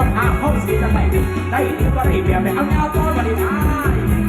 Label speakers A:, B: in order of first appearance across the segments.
A: จ้าภาพเข้าสีทำไมได้ดีก็ได้เบียบไปเอาเงาต้อนมาดีได้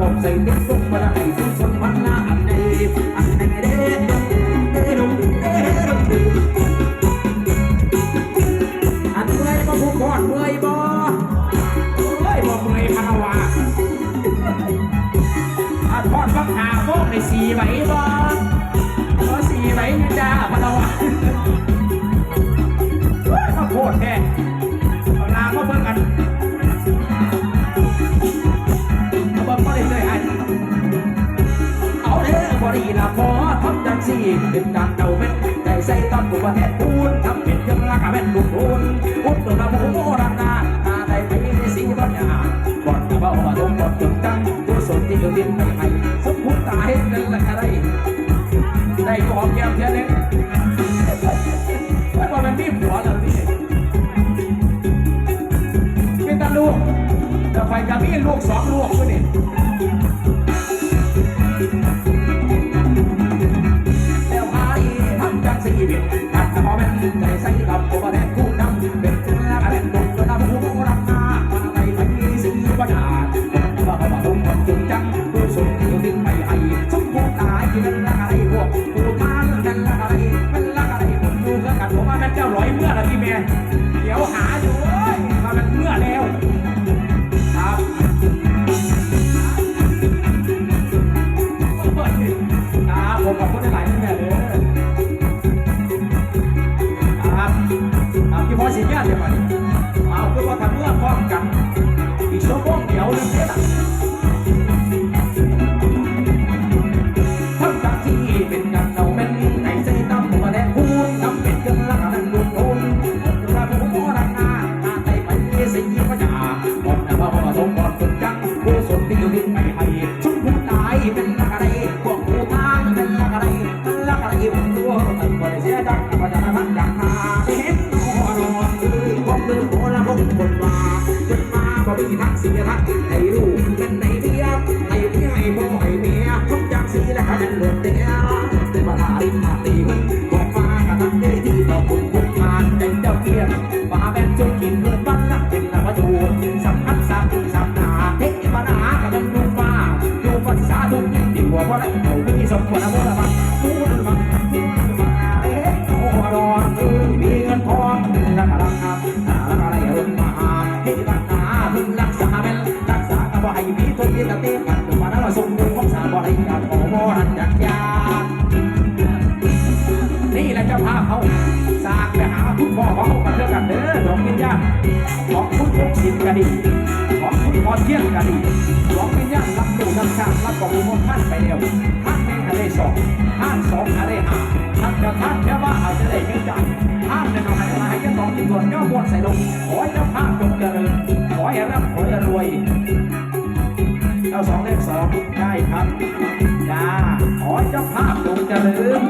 A: ปมใส่เด็กสุขมาได้สุขสนวันละอันเดอันเดเดเดดงเดดงอันเมื่อยบ่ผู้ก่อนเมื่อยบ่เมื่อยบ่เมื่อยพาวาอันพอดฟังหาโมกในสีไหวบ่เอ อสีไหวนี่จ้าพาวาเฮ้ยมาโคตรแท้เอาลามาเบิ่งกันเอาเบิ่งมาเรื่อยไอ้เอาเด้อบริลาพอทำจังสี่เป็นการเดาเม็ดใจใส่ตอนผู้ประเทศพูนทำเป็นยังราคาเป็นลูกพูนพุทธนาโมโมรังนาตาได้ไปในสีบัญญาก่อนจะเบามาลงก่อนจงจังผู้สนที่อยู่ดินไม่ให้ส หัวแล้วนี่เป็นตาลูกแต่ไฟจะมีลูกสองลูกด้วยนี่แล้วพาดีทำจังสีบิดตัดพอเป็นใจใส่กับตัวแดงคู่ดำเป็นตัวละเป็นตัวตัวดำหูรักหน้ามาในไปสีปัญหาคนว่าเขาบอกคนจงจังผู้สมที่อดิ้นไม่ให้สมผู้ตายที่เป็นละอะไรพวกผู้ทานเป็นละอะไรเป็นละอะไร เจ้าร้อยเมื่อละพี่แม่เดี๋ยวหาอยู่เอ้ยมาเป็นเมื่อแล้วครับครับผมขอบคุณหลายๆที่แม่เลยครับครับที่พ่อสิญญาเดี๋ยวก่อนเอาเพื่อว่าทำเมื่อพร้อมกันอีกชั่วโมงเดียวนึงเนี่ย สีทักสีทักให้ลูกเป็นในเดียให้เมียให้พ่อให้เมียทุกอย่างสีและคะแนนหมดเดียเป็นปัญหาลิ้นมาตีมันบอกมากระทำได้ที่ต่อคุณคุณงานใจเจ้าเทียมฟ้าแบนจนกินเงินบ้านละเป็นละวัตถุสำคัญสามถึงสามนาเทคปัญหากระดันดูฟ้าดูภาษาทุกยิ่งดีกว่าเพราะได้เขามีสมควรนะพวกเราพูดมันพูด ของคุณพงศิลป์ก็ดีของคุณพรเที่ยงก็ดีดวงวิญญาณรับดูรับชาติรับของมท่านไปแล้วท่านหนึ่งทะเลสองท่านสองทะเลห้าท่านจะท่านแค่ว่าอาจจะได้เงินจ่ายท่านในมาลัยยังต้องติตวเจ้าบนใส่ลงขอให้เจ้าภาพจงเจริญขอให้ร่ำขอให้รวยเจ้าสองเลขสองได้ครับจ้าขอให้เจ้าภาพจงเจริญ